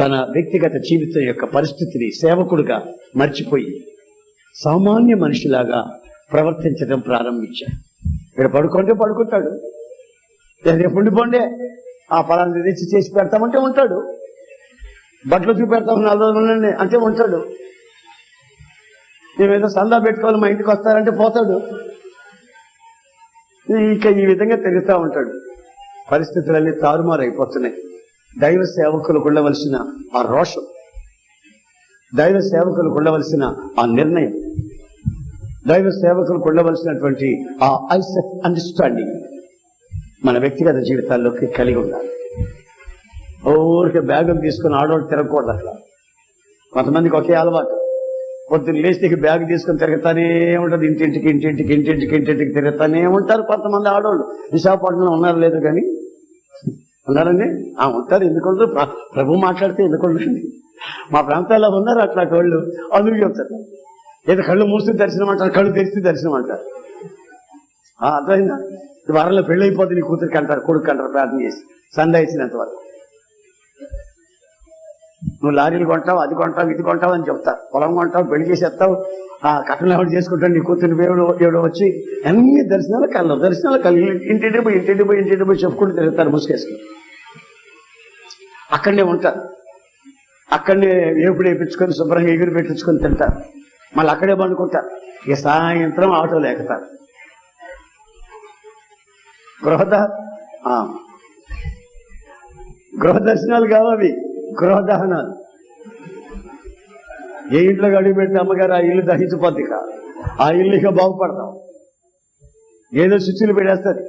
తన వ్యక్తిగత జీవితం యొక్క పరిస్థితిని సేవకుడుగా మర్చిపోయి సామాన్య మనిషిలాగా ప్రవర్తించడం ప్రారంభించాడు. ఇక్కడ పడుకుంటే పడుకుంటాడు. రేపు ఉండిపోండే ఆ పలాన్ని తెచ్చి చేసి పెడతామంటే ఉంటాడు. బట్టలు చూపెడతాం నాలుగు రోజులు అంటే ఉంటాడు. మేమేదో సందా పెట్టుకోవాలి మా ఇంటికి వస్తారంటే పోతాడు. ఇంకా ఈ విధంగా తిరుగుతూ ఉంటాడు. పరిస్థితులన్నీ తారుమారు అయిపోతున్నాయి దైవ సేవకులకు ఉండవలసిన ఆ రోషం దైవ సేవకులకు ఉండవలసిన ఆ నిర్ణయం దైవ సేవకులకు ఉండవలసినటువంటి ఆ ఐస్ అండర్స్టాండింగ్ మన వ్యక్తిగత జీవితాల్లోకి కలిగి ఉండాలి. ఊరికి బ్యాగం తీసుకుని ఆడవాళ్ళు తిరగకూడదు అట్లా. కొంతమందికి ఒకే అలవాటు. పొద్దున్న లేచి బ్యాగ్ తీసుకుని తిరుగుతానే ఉంటుంది. ఇంటింటికి ఇంటింటికి ఇంటింటికి ఇంటింటికి తిరుగుతానే ఉంటారు కొంతమంది ఆడవాళ్ళు. విశాఖపట్నంలో ఉన్నారు లేదు కానీ ఉన్నారండి? ఆ ఉంటారు. ఎందుకు ప్రభు మాట్లాడితే ఎందుకు మా ప్రాంతాల్లో ఉన్నారు అట్లాంటి వాళ్ళు అందుకు చెప్తారు ఏదో కళ్ళు మూసి దర్శనం అంటారు కళ్ళు తెరిస్తే దర్శనం అంటారు. ఆ, అర్థమైందా? వారంలో పెళ్ళి అయిపోతుంది నీ కూతురికి అంటారు కొడుకు అంటారు ప్రార్థన చేసి. సందా వరకు. నువ్వు లారీలు కొంటావు అది కొంటావు ఇది కొంటావు అని చెప్తారు. పొలం కొంటావు పెళ్ళి చేసేస్తావు ఆ కట్టలు ఎవరు చేసుకుంటాను నీ కూతురు ఎవడో ఎవడో వచ్చి అన్ని దర్శనాలు కళ్ళు దర్శనాలు కళ్ళు ఇంటింటి పోయి ఇంటింటి పోయి ఇంటింటి పోయి చెప్పుకుంటూ తిరుగుతారు ముసుకేసుకుని అక్కడనే ఉంటారు అక్కడనే ఏపుడు వేయించుకొని శుభ్రంగా ఎగురు పెట్టించుకొని తింటారు మళ్ళీ అక్కడే పండుకుంటారు ఇక సాయంత్రం ఆటోలు ఎక్కుతారు గృహద ఆ. గృహ దర్శనాలు కావవి గృహదహనాలు ఏ ఇంట్లో అడుగు పెడితే అమ్మగారు ఆ ఇల్లు దహించిపోద్ది ఇక. ఆ ఇల్లు ఇక బాగుపడతాం. ఏదో శుచులు పెట్టేస్తుంది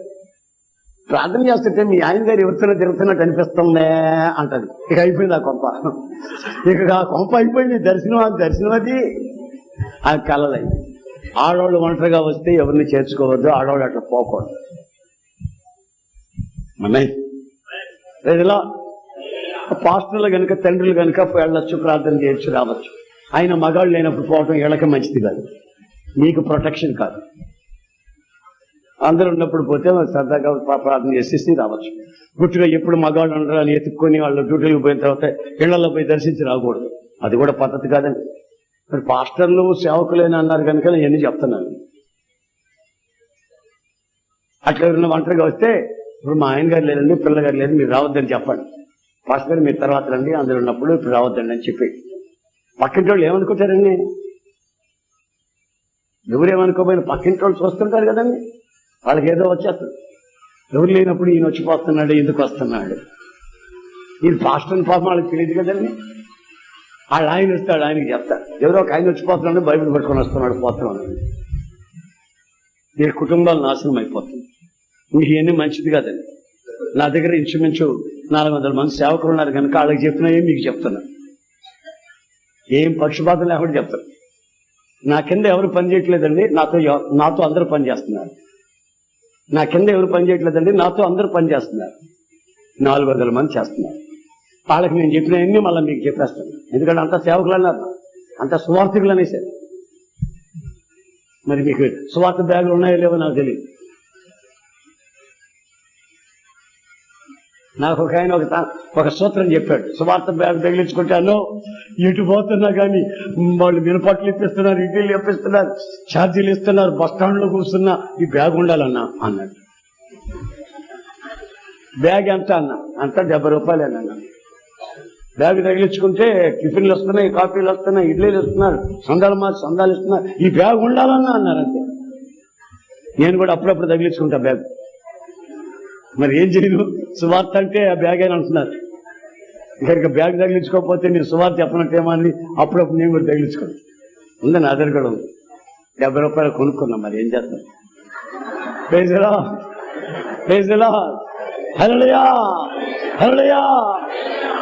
ప్రార్థన చేస్తుంటే మీ ఆయన గారు ఎవరితోనో తిరుగుతున్నట్టు అనిపిస్తుందే అంటది. ఇక అయిపోయింది ఆ కొంప. ఇక ఆ కొంప అయిపోయింది. దర్శనం ఆ దర్శనం అది. ఆ కలలై ఆడవాళ్ళు ఒంటరిగా వస్తే ఎవరిని చేర్చుకోవద్దు. ఆడవాళ్ళు అట్లా పోకూడదు. అన్నయ్య ఇలా. పాస్టర్లు కనుక తండ్రులు కనుక వెళ్ళొచ్చు ప్రార్థన చేయొచ్చు రావచ్చు. ఆయన మగాళ్ళు లేనప్పుడు పోవటం ఇళ్ళకి మంచిది కాదు. మీకు ప్రొటెక్షన్ కాదు. అందరూ ఉన్నప్పుడు పోతే సరదాగా ప్రార్థన చేసేసి రావచ్చు. గుట్టుగా ఎప్పుడు మగాళ్ళు ఉండరు అని ఎత్తుక్కొని వాళ్ళు డ్యూటీలకు పోయిన తర్వాత ఇళ్ళలో పోయి దర్శించి రాకూడదు. అది కూడా పద్ధతి కాదండి. మరి పాస్టర్లు సేవకులేని అన్నారు కనుక నేను ఎన్ని చెప్తున్నాను. అట్లా ఎవరైనా ఒంటరిగా వస్తే ఇప్పుడు మా ఆయన గారు లేదండి పిల్లగారు లేదు మీరు రావద్దని చెప్పండి. పాస్టర్ గారు మీరు తర్వాత రండి అందరు ఉన్నప్పుడు ఇప్పుడు రావద్దండి అని చెప్పి పక్కింటి వాళ్ళు ఏమనుకుంటారండి? ఎవరేమనుకోపోయిన పక్కింటి వాళ్ళు చూస్తుంటారు కదండి? వాళ్ళకి ఏదో వచ్చేస్తుంది. ఎవరు లేనప్పుడు ఈయన వచ్చిపోతున్నాడు ఎందుకు వస్తున్నాడు? ఈయన పాస్టర్ పాపం వాళ్ళకి తెలియదు కదండి? వాళ్ళు ఆయన వస్తాడు ఆయనకి చెప్తారు. ఎవరో ఒక ఆయన వచ్చిపోతున్నాడు బైబిల్ పట్టుకొని వస్తున్నాడు పోతున్నాడు. ఈ కుటుంబాలు నాశనం అయిపోతుంది మీకు ఇవన్నీ మంచిది కాదండి. నా దగ్గర ఇంచుమించు నాలుగు వందల మంది సేవకులు ఉన్నారు కనుక వాళ్ళకి చెప్పినా మీకు చెప్తున్నా. ఏం పక్షపాతం లేకుండా చెప్తాను నా కింద ఎవరు పని చేయట్లేదండి నాతో నాతో అందరూ పని చేస్తున్నారు. నా కింద ఎవరు పని చేయట్లేదండి నాతో అందరూ పని చేస్తున్నారు. నాలుగు వందల మంది చేస్తున్నారు. వాళ్ళకి నేను చెప్పిన మళ్ళీ మీకు చెప్పేస్తాను. ఎందుకంటే అంత సేవకులు అన్నారు అంత సువార్థికులు అనేసారు మరి మీకు సువార్త బ్యాగులు ఉన్నాయో లేవో నాకు తెలియదు. నాకు ఒక ఆయన ఒక ఒక సూత్రం చెప్పాడు. సువార్త బ్యాగ్ తగిలించుకుంటాను ఇటు పోతున్నా కానీ వాళ్ళు మినపట్లు ఇప్పిస్తున్నారు ఇడ్లీలు ఇప్పిస్తున్నారు ఛార్జీలు ఇస్తున్నారు బస్ స్టాండ్లో కూర్చున్నా ఈ బ్యాగ్ ఉండాలన్నా అన్నాడు. బ్యాగ్ ఎంత అన్నా? అంత డెబ్బై రూపాయలు అన్న బ్యాగ్ తగిలించుకుంటే టిఫిన్లు వస్తున్నాయి కాఫీలు వస్తున్నాయి ఇడ్లీలు ఇస్తున్నారు సందాలు మా సందాలు ఇస్తున్నారు. ఈ బ్యాగ్ ఉండాలన్నా అన్నారు అంతే. నేను కూడా అప్పుడప్పుడు తగిలించుకుంటా బ్యాగ్. మరి ఏం చేయను? సువార్త అంటే ఆ బ్యాగ్ అని అంటున్నారు. ఇక్కడికి బ్యాగ్ తగిలించుకోకపోతే నేను సువార్త చెప్పనట్టేమో అని అప్పుడప్పుడు నేను కూడా తగిలించుకోను. ఉంది నా దగ్గర కూడా ఉంది. డెబ్బై రూపాయలు కొనుక్కున్నా మరి ఏం చేస్తాం? పేజలా పేజలా హరళయా హరళయా